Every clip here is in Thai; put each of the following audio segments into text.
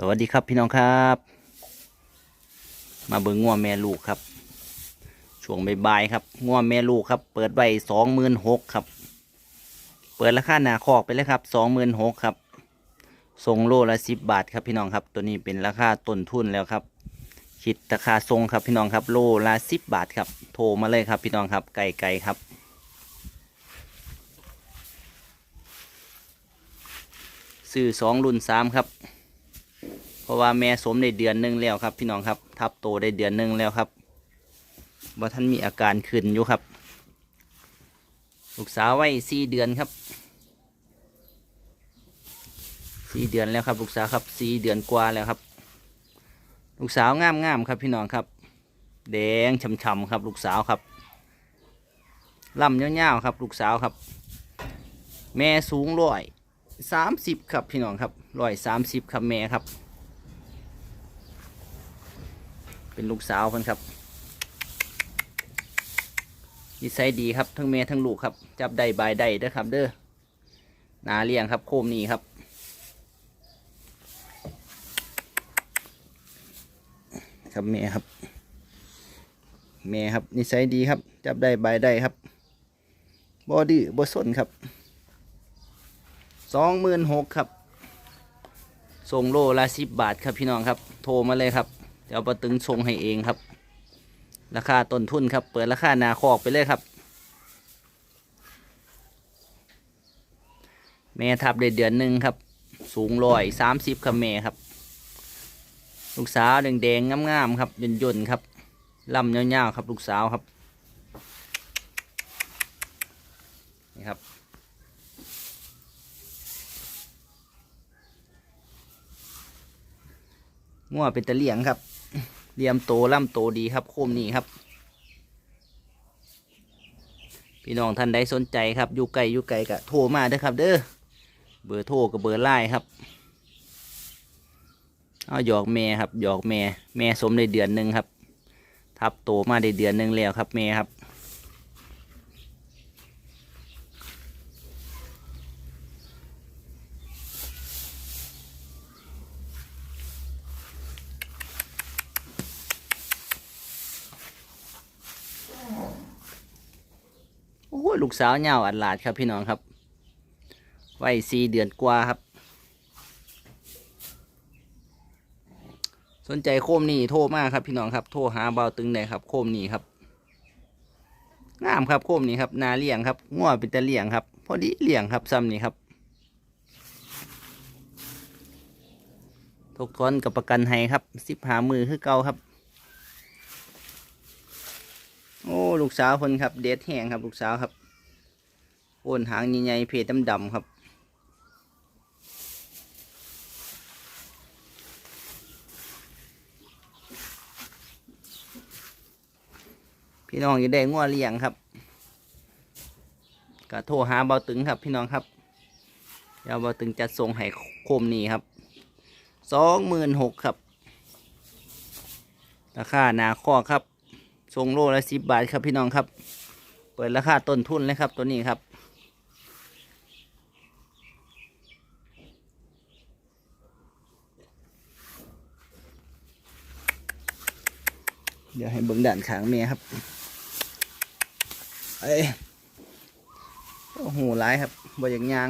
สวัสดีครับพี่น้องครับ มาเบิ่งง่วแม่ลูกครับ ช่วงบ่ายๆครับง่วแม่ลูกครับ เปิดไว้สองหมื่นหกครับ เปิดราคาหนาคอกไปเลยครับสองหมื่นหกครับส่งโลละสิบบาทครับพี่น้องครับ ตัวนี้เป็นราคาต้นทุนแล้วครับ คิดราคาทรงครับพี่น้องครับ โลละสิบบาทครับ โทรมาเลยครับพี่น้องครับไก่ไก่ครับซื้อสองรุ่นสามครับ ราะว่าแม่สมได้เดือนหนึงแล้วครับ พี่น้องครับทับโตได้เดือนหนึงแล้วครับว่าท่านมีอาการขึ้นอยู่ครับ ลูกสาวไว้สี่เดือนครับสี่เดือนแล้วครับ ลูกสาวครับสี่เดือนกว่าแล้วครับ ลูกสาวงามงามครับ พี่น้องครับ แดงช่ำๆครับ ลูกสาวครับลำเงาวๆครับ ลูกสาวครับ แม่สูงร้อยสามสิบครับพี่น้องครับร้อยสามสิบครับแม่ครับ เป็นลูกสาวเพิ่นครับนิสัยดีครับ ทั้งแม่ทั้งลูกครับ จับได้บายได้เด้อครับ เด้อนาเลี้ยงครับ โคมนี้ครับ ครับแม่ครับแม่ครับนิสัยดีครับ จับได้บายได้ครับบอดื้บอสนครับสองหมื่นหกครับส่งโลละสิบบาทครับพี่น้องครับ โทรมาเลยครับ เดี๋ยวประตึงส่งให้เองครับ ราคาต้นทุนครับ เปิดราคานาคอกไปเลยครับ แม่ทับได้เดือนหนึ่งครับ สูงร้อยสามสิบครับแม่ครับ ลูกสาวแดงๆงามๆครับยนยนๆครับลำยาวๆครับ ลูกสาวครับนี่ครับงัวเป็นตะเลียงครับ เลียมโตล่ำโตดีครับโคมนี้ครับ พี่น้องท่านใดสนใจครับอยู่ไกลอยู่ไกลกะโทรมาเด้อครับ เด้อเบอร์โทรกับเบอร์ไลน์ครับเอาหยอกแม่ครับหยอกแม่แม่สมได้เดือนหนึ่งครับ ทับโตมาได้เดือนหนึ่งแล้วครับแม่ครับ ลูกสาวเหงาอัดหลาดครับพี่น้องครับไว้สี่เดือนกว่าครับ สนใจโคมนี่โทรมากครับพี่น้องครับ โทรหาเบาตึงได้ครับ โคมนี่ครับงามครับโคมนี่ครับนาเลี้ยงครับง่วเป็นตะเลี้ยงครับ พอดีเลี้ยงครับซ้ำนี่ครับทกทอนกับประกันให้ครับสิบหามือคือเก่าครับ โอ้ ลูกสาวคนครับ เด็ดแห้งครับ ลูกสาวครับ นหางใหญ่ๆเพดดำๆครับพี่น้องอยู่ได้งัวเลี้ยงครับก็โทรหาเบาตึงครับ พี่น้องครับเดี๋ยวเบาตึงจัดส่งให้โคมนี้ครับสองหมื่นหกครับราคานาข้อครับส่งโลละสิบบาทครับพี่น้องครับ เปิดราคาต้นทุนเลยครับตัวนี้ครับ เดี๋ยวให้เบิ้งด่านขางเมียครับเอ้ยโอ้โหร้ายครับบ่อย่างยาง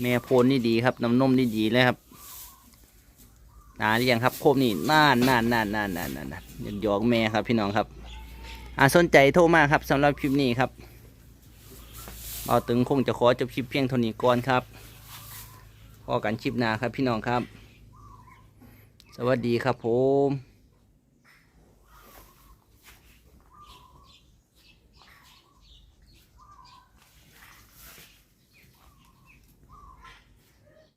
แม่โพนนี่ดีครับน้ำนมนี่ดีเลยครับ นาหรือยังครับโคมนี่น่านน่านน่านน่านน่านน่านน่านยันยอกแม่ครับพี่น้องครับ อ่าสนใจโทรมาครับสำหรับคลิปนี้ครับเอาตึงคงจะขอจบคลิปเพียงเท่านี้ก่อนครับพอกันคลิปหน้าครับพี่น้องครับ สวัสดีครับผม